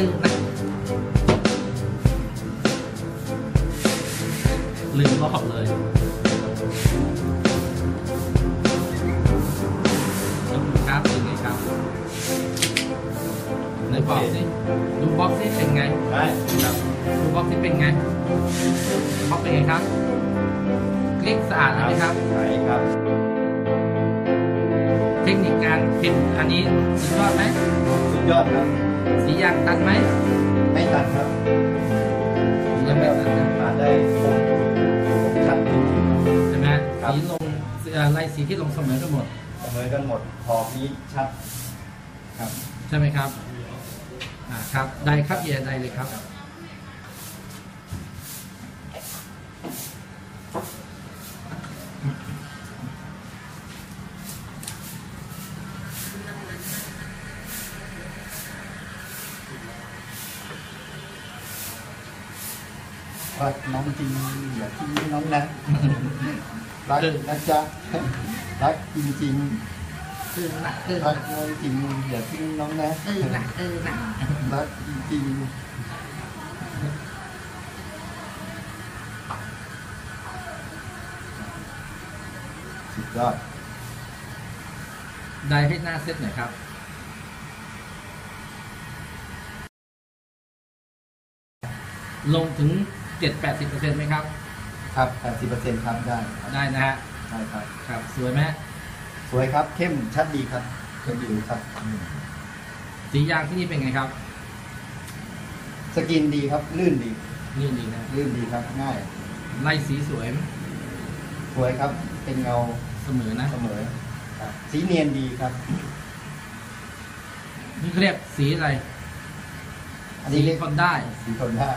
ลืมอลืมรอบเลยแล้วดูกราฟเป็นไงครับไหนบอกสิดูบล็อกนี่เป็นไงได้ครับดูบล็อกนี่เป็นไงบล็อกเป็นไงครับคล็กสะอาดไหมครับใช่ครับ เทคนิคการพิมพ์อันนี้สุดยอดไหมสุดยอดครับ สียางตันไหมไม่ตัดครับยังไม่ตันนะมาได้คมคมชัดจริงใช่ไหมครับสีลงเอ่อลายสีที่ลงเสมอกันหมดๆเสมอกันหมดพอพีชชัดครับ ใช่ไหมครับอ่าครับได้ครับเยียได้เลยครับ รักน้องจริงอย่าทิ้งน้องนะ รักนะจ๊ะรักจริงคือนักคือรักน้องจริงอย่าทิ้งน้องนะคือหนักคือนักรักจริงๆสุดยอดได้ให้หน้าเซตหน่อยครับลงถึง 7-80%ไหมครับ ครับ80%ครับได้ครับได้นะฮะได้ครับ ครับสวยไหมฮะสวยครับ เข้มชัดดีครับเข้มดีครับอืมสียางที่นี่เป็นไงครับ สกินดีครับ ลื่นดีนี่ดีนะลื่นดีครับ ง่ายลายสีสวยไหมสวยครับ เป็นเงาเสมอนะเสมอครับสีเนียนดีครับ นี่เขาเรียกสีอะไร อันนี้เรียกสีคนได้สีทนได้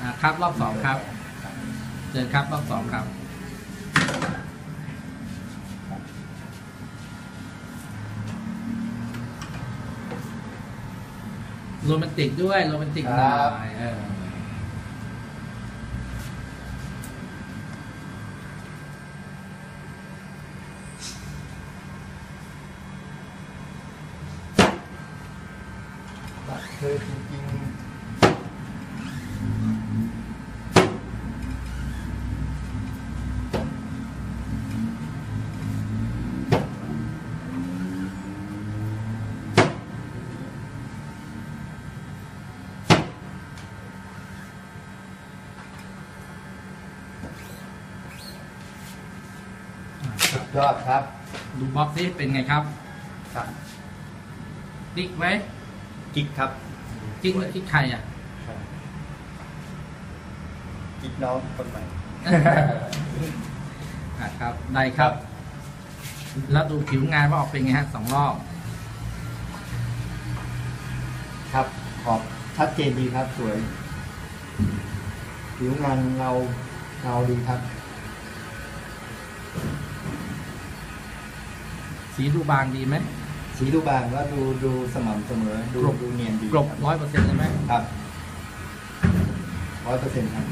อ่าครับรอบสองครับ เจอครับรอบสองครับ โรแมนติกด้วย โรแมนติกหน่ครับอยเออ รักเธ อจริงๆสุดยอดครับดูบล็อกซิเป็นไงครับ ครับ ติ๊กไว้กิ๊กครับ ติ๊กไว้ที่ใครอะกิ๊กน้องคนใหม่อะครับได้ครับ แล้วดูผิวงานว่าออกเป็นไงฮะสองรอบ ครับขอบชัดเจนดีครับสวย ผิวงานเงาเงาดีครับ สีดูบางดีไหม สีดูบางแล้วดูดูสม่ำเสมอ ดูกรบดูเนียนดีกรบร้อยเปอร์เซ็นต์เลยไหมครับร้อยเปอร์เซ็นต์ครับ